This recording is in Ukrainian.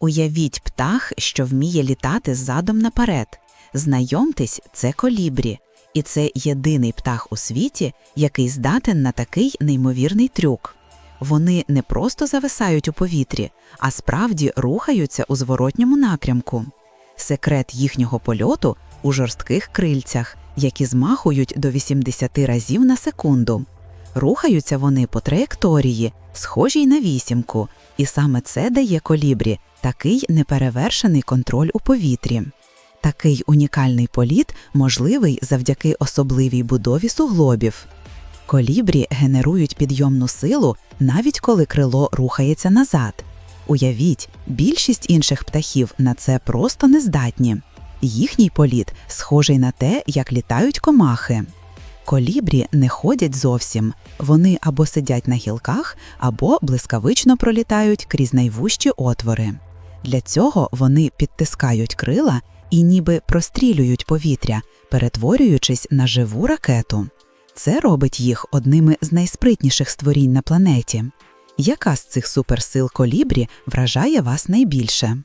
Уявіть птах, що вміє літати задом наперед. Знайомтесь, це колібрі. І це єдиний птах у світі, який здатен на такий неймовірний трюк. Вони не просто зависають у повітрі, а справді рухаються у зворотньому напрямку. Секрет їхнього польоту у жорстких крильцях, які змахують до 80 разів на секунду. Рухаються вони по траєкторії, схожій на вісімку, і саме це дає колібрі такий неперевершений контроль у повітрі. Такий унікальний політ можливий завдяки особливій будові суглобів. Колібрі генерують підйомну силу навіть коли крило рухається назад. Уявіть, більшість інших птахів на це просто не здатні. Їхній політ схожий на те, як літають комахи. Колібрі не ходять зовсім. Вони або сидять на гілках, або блискавично пролітають крізь найвужчі отвори. Для цього вони підтискають крила і ніби прострілюють повітря, перетворюючись на живу ракету. Це робить їх одними з найспритніших створінь на планеті. Яка з цих суперсил колібрі вражає вас найбільше?